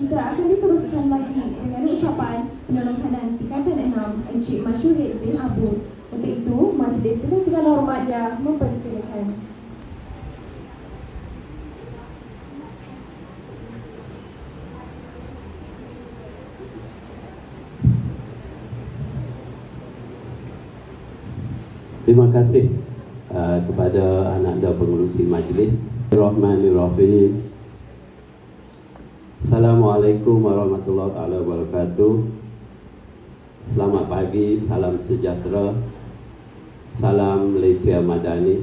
Kita akan diteruskan lagi dengan ucapan penolong kanan tingkatan 6 Encik Masyuhid bin Abu. Untuk itu, majlis dengan segala hormatnya mempersilakan. Terima kasih uh, kepada anak dan pengurusi majlis. Bismillahirrahmanirrahim. Assalamualaikum warahmatullahi taala wabarakatuh. Selamat pagi, salam sejahtera. Salam Malaysia Madani.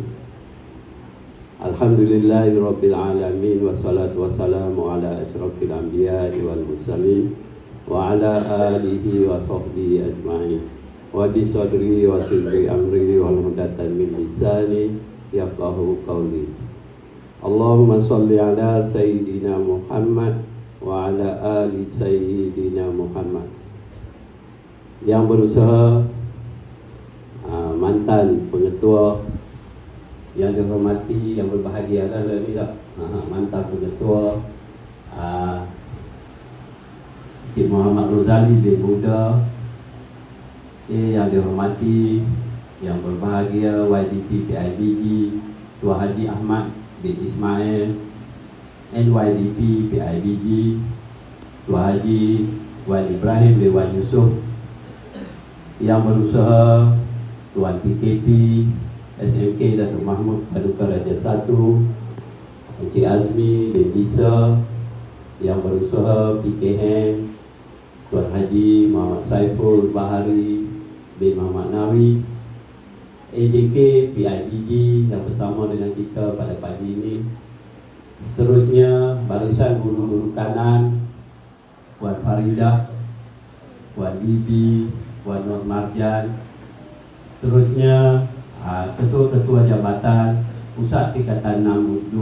Alhamdulillahirabbil alamin wassalatu wassalamu ala asyrafil anbiya'i wal mursalin wa ala alihi wa sahbihi ajma'in. Wa bi sadri wa sidri amri wal hudatan min lisani yafqahu qawli. Allahumma salli ala sayyidina Muhammad ala ali sayyidina Muhammad. Yang berusaha uh, mantan pengetua yang dihormati yang berbahagia lagi tak uh, mantan pengetua uh, Cik Muhammad Rozali bin Buddha eh, yang dihormati yang berbahagia YDP PIBG Tuan Haji Ahmad bin Ismail NYDP PIBG Tuan Haji Wan Ibrahim bin Wan Yusof. Yang berusaha Tuan PKP SMK Datuk Mahmud Paduka Raja 1 Encik Azmi bin Bisa yang berusaha PKM Tuan Haji Muhammad Saiful Bahari bin Muhammad Nawi. AJK PIBG yang bersama dengan kita pada pagi ini Seterusnya barisan guru-guru kanan Puan Faridah Puan Bibi Puan Nur Marjan. Seterusnya ah, ketua-ketua jabatan Pusat Tingkatan 62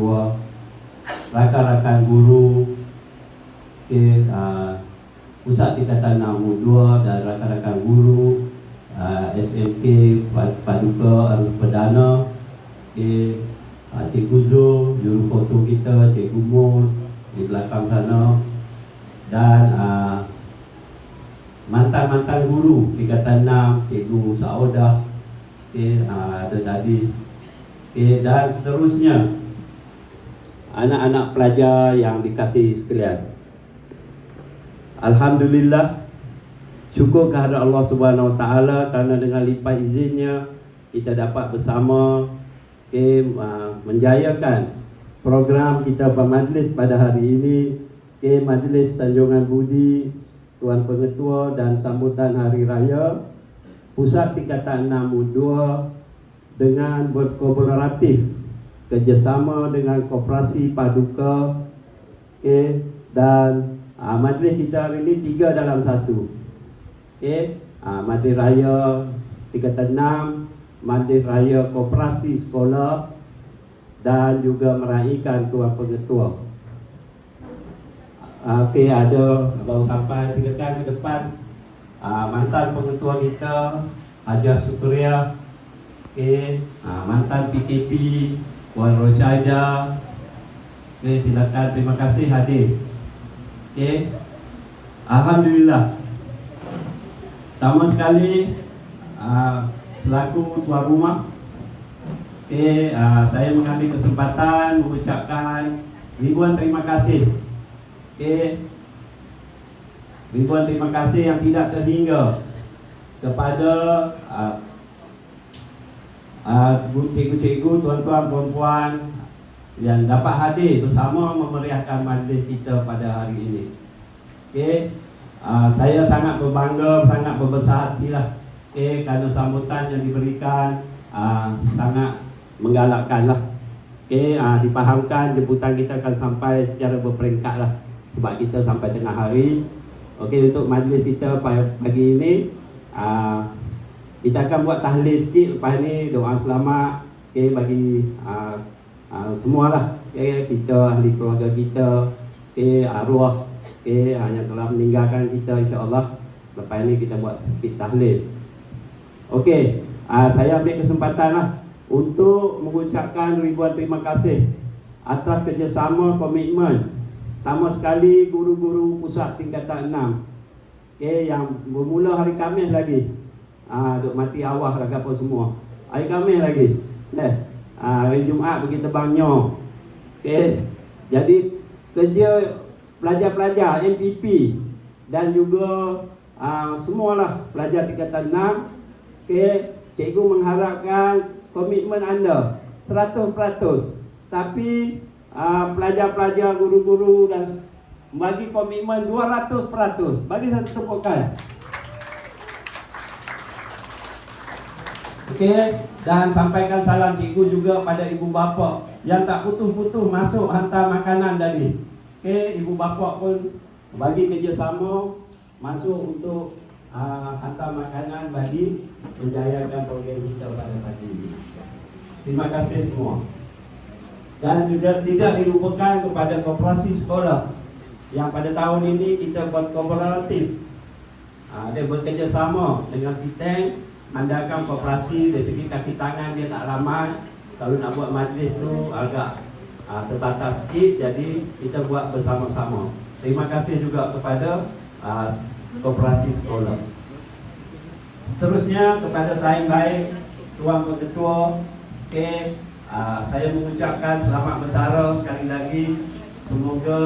Rakan-rakan guru okay, uh, Pusat Tingkatan 62 dan rakan-rakan guru uh, SMK Paduka Arus Perdana okay, uh, Cikgu Zul, juru foto kita Cikgu Mun di belakang sana. Dan uh, mantan-mantan guru tingkatan 6 cikgu Saudah okay, uh, ada tadi. Okay, dan seterusnya. Anak-anak pelajar yang dikasihi sekalian. Alhamdulillah syukur kehadrat Allah Subhanahu Wa Taala kerana dengan lipat izinnya kita dapat bersama okay, uh, menjayakan program kita bermajlis pada hari ini. Okay, Majlis Sanjungan Budi Tuan Pengetua dan sambutan Hari Raya Pusat Tingkatan 62 dengan berkolaboratif kerjasama dengan Koperasi Paduka okay, dan uh, majlis kita hari ini tiga dalam satu. Okay, uh, Majlis Raya Tingkatan 6 Majlis Raya Koperasi Sekolah dan juga meraihkan Tuan Pengetua Okey, ada baru sampai silakan ke depan uh, mantan pengetua kita Haja Sukuria. Okey, uh, mantan PKP Puan Rosyaida. Okey, silakan terima kasih hadir. Okey. Alhamdulillah. Sama sekali uh, selaku tuan rumah Okey, uh, saya mengambil kesempatan mengucapkan ribuan terima kasih Okey. Ribuan terima kasih yang tidak terhingga kepada uh, uh, cikgu-cikgu, tuan-tuan, puan-puan yang dapat hadir bersama memeriahkan majlis kita pada hari ini. Okey. Uh, saya sangat berbangga, sangat berbesar hatilah okay, kerana sambutan yang diberikan uh, sangat menggalakkanlah. Okey, uh, dipahamkan jemputan kita akan sampai secara berperingkat lah. Sebab kita sampai tengah hari. Okey untuk majlis kita pagi ini uh, kita akan buat tahlil sikit. Lepas ni doa selamat. Okey bagi uh, uh, semualah. Okey kita ahli keluarga kita. Okey arwah. Okey uh, yang telah meninggalkan kita insya-Allah lepas ni kita buat sikit tahlil. Okey, uh, saya ambil kesempatan lah untuk mengucapkan ribuan terima kasih atas kerjasama komitmen sama sekali guru-guru pusat tingkatan 6. Okey, yang bermula hari Khamis lagi. Ah, duk mati awah lah apa semua. Hari Khamis lagi. Eh, ah, hari Jumaat pergi tebangnya. Okey. Jadi kerja pelajar-pelajar MPP dan juga ah, semualah pelajar tingkatan 6 Okey, cikgu mengharapkan komitmen anda 100%. Tapi ah, pelajar-pelajar, guru-guru dan bagi komitmen 200%. Bagi satu tepukan. Okey, dan sampaikan salam cikgu juga pada ibu bapa yang tak putus-putus masuk hantar makanan tadi. Okey, ibu bapa pun bagi kerjasama masuk untuk uh, hantar makanan bagi menjayakan program kita pada pagi ini. Terima kasih semua. Dan juga tidak dilupakan kepada koperasi sekolah yang pada tahun ini kita buat kooperatif. Uh, dia bekerjasama dengan Fiteng Andalkan koperasi dari segi kaki tangan dia tak ramai Kalau nak buat majlis tu agak uh, terbatas sikit Jadi kita buat bersama-sama Terima kasih juga kepada uh, koperasi sekolah Seterusnya kepada saing baik Tuan Ketua okay, uh, Saya mengucapkan selamat bersara sekali lagi Semoga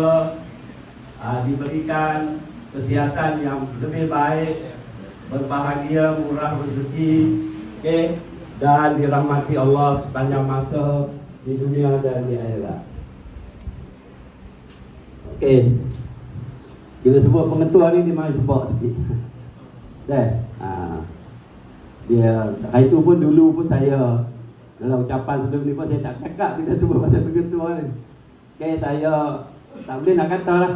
uh, diberikan kesihatan yang lebih baik berbahagia, murah rezeki, okay, dan dirahmati Allah sepanjang masa di dunia dan di akhirat. Okey. Kita sebut pengetua ni dia main sebab sikit. Dah. Ha. Dia hari tu pun dulu pun saya dalam ucapan sebelum ni pun saya tak cakap kita sebut pasal pengetua ni. Okey, saya tak boleh nak kata lah.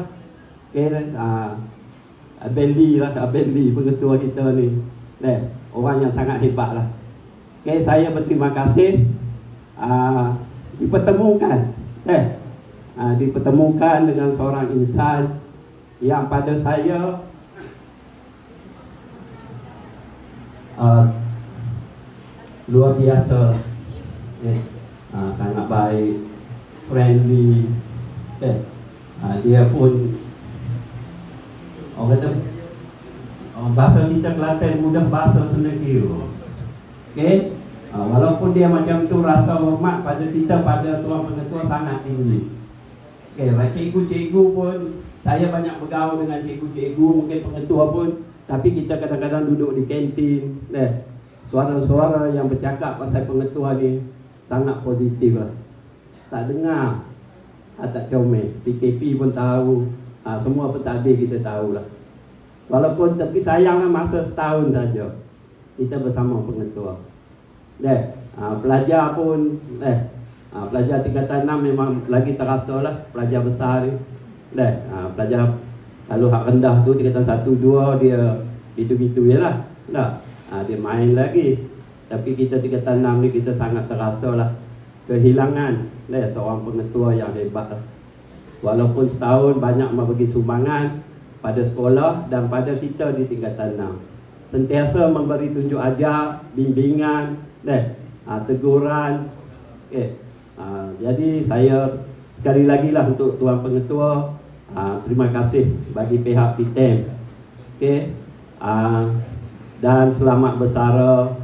Okey, ha. Abel Lee lah, Abel Lee pengetua kita ni. Dah. Orang yang sangat hebat lah. Okey, saya berterima kasih uh, dipertemukan. Eh, uh, dipertemukan dengan seorang insan yang pada saya uh, luar biasa. Eh, uh, sangat baik, friendly. Eh, uh, dia pun orang kata uh, bahasa kita Kelantan mudah bahasa sendiri. Okey. Uh, walaupun dia macam tu rasa hormat pada kita pada tuan pengetua sangat tinggi. Okey, cikgu-cikgu pun saya banyak bergaul dengan cikgu-cikgu mungkin pengetua pun. Tapi kita kadang-kadang duduk di kantin eh suara-suara yang bercakap pasal pengetua ni sangat positif lah. Tak dengar ah, tak comel. PKP pun tahu. Ah, semua pentadbir kita tahu lah. Walaupun tapi sayanglah masa setahun saja kita bersama pengetua. Deh ah, pelajar pun eh ah, pelajar tingkatan 6 memang lagi terasa lah. Pelajar besar ni Dah, ha, pelajar kalau hak rendah tu tingkatan 1 2 dia itu-itu jelah. Dah. Ha, dia main lagi. Tapi kita tingkatan 6 ni kita sangat terasa lah kehilangan dah seorang pengetua yang hebat lah. Walaupun setahun banyak membagi sumbangan pada sekolah dan pada kita di tingkatan 6. Sentiasa memberi tunjuk ajar, bimbingan, dah, ha, teguran. Okay. Ha, jadi saya sekali lagi lah untuk tuan pengetua uh, terima kasih bagi pihak PITEM okay. uh, dan selamat bersara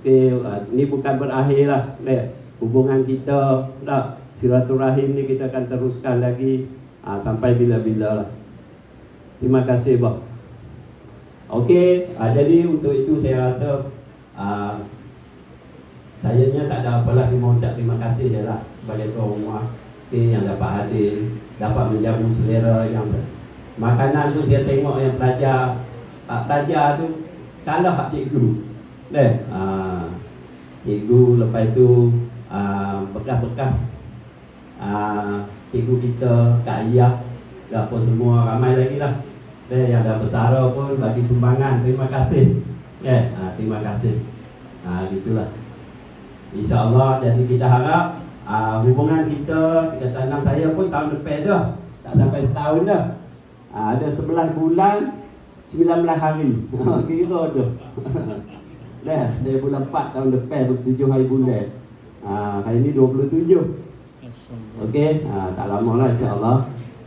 okay. uh, ini bukan berakhir lah okay. hubungan kita tak silaturahim ni kita akan teruskan lagi uh, sampai bila-bila lah terima kasih bah Okey, uh, jadi untuk itu saya rasa uh, sayanya tak ada apa lagi mau ucap terima kasih je lah sebagai tuan rumah okay, yang dapat hadir dapat menjamu selera yang makanan tu saya tengok yang pelajar tak pelajar tu kalah hak cikgu. Deh ha, cikgu lepas tu ha, bekas-bekas ha, cikgu kita kak Iyah apa semua ramai lagi lah. Deh yang dah bersara pun bagi sumbangan terima kasih. Deh ha, terima kasih. Ha, gitulah InsyaAllah jadi kita harap uh, hubungan kita kita tanam saya pun tahun depan dah. Tak sampai setahun dah. Uh, ada 11 bulan 19 hari. Kira tu. Dah dari bulan 4 tahun depan 27 hari bulan. Uh, hari ni 27 Okey, uh, tak lama lah insyaAllah.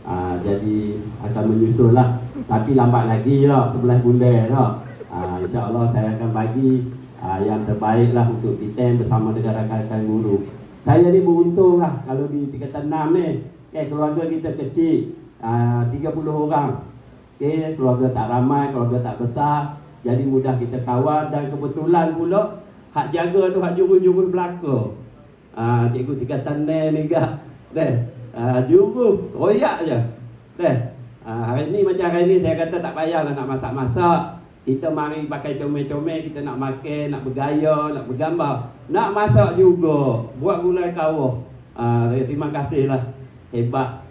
Uh, jadi akan menyusul lah. Tapi lambat lagi lah sebelah bunda lah. Uh, insyaAllah saya akan bagi uh, yang terbaik lah untuk kita bersama dengan rakan-rakan guru saya ni beruntung lah kalau di tingkatan 6 ni. Okay, keluarga kita kecil. Uh, 30 orang. Okay, keluarga tak ramai, keluarga tak besar. Jadi mudah kita kawan. Dan kebetulan pula hak jaga tu hak juru-juru belaka. Uh, cikgu tingkatan 6 ni gak. Deh uh, juru royak je. Deh uh, hari ni macam hari ni saya kata tak payahlah nak masak-masak kita mari pakai comel-comel kita nak makan, nak bergaya, nak bergambar. Nak masak juga buat gulai kawah. Uh, terima kasih lah hebat.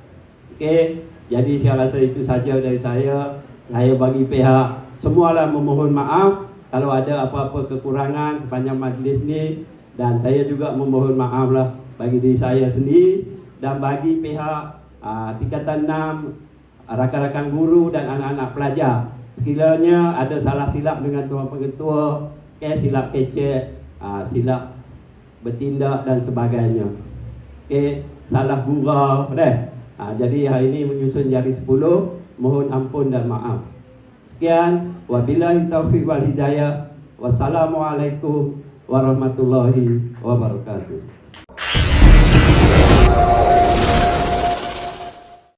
Okey, jadi saya rasa itu saja dari saya. Saya bagi pihak semualah memohon maaf kalau ada apa-apa kekurangan sepanjang majlis ni. Dan saya juga memohon maaf lah bagi diri saya sendiri dan bagi pihak uh, tingkatan 6 rakan-rakan guru dan anak-anak pelajar. Sekiranya ada salah silap dengan tuan pengetua, okay, silap kecek, uh, silap bertindak dan sebagainya. Okey, salah gurau deh. Ha, jadi hari ini menyusun jari 10 Mohon ampun dan maaf Sekian Wabillahi taufiq wal hidayah Wassalamualaikum warahmatullahi wabarakatuh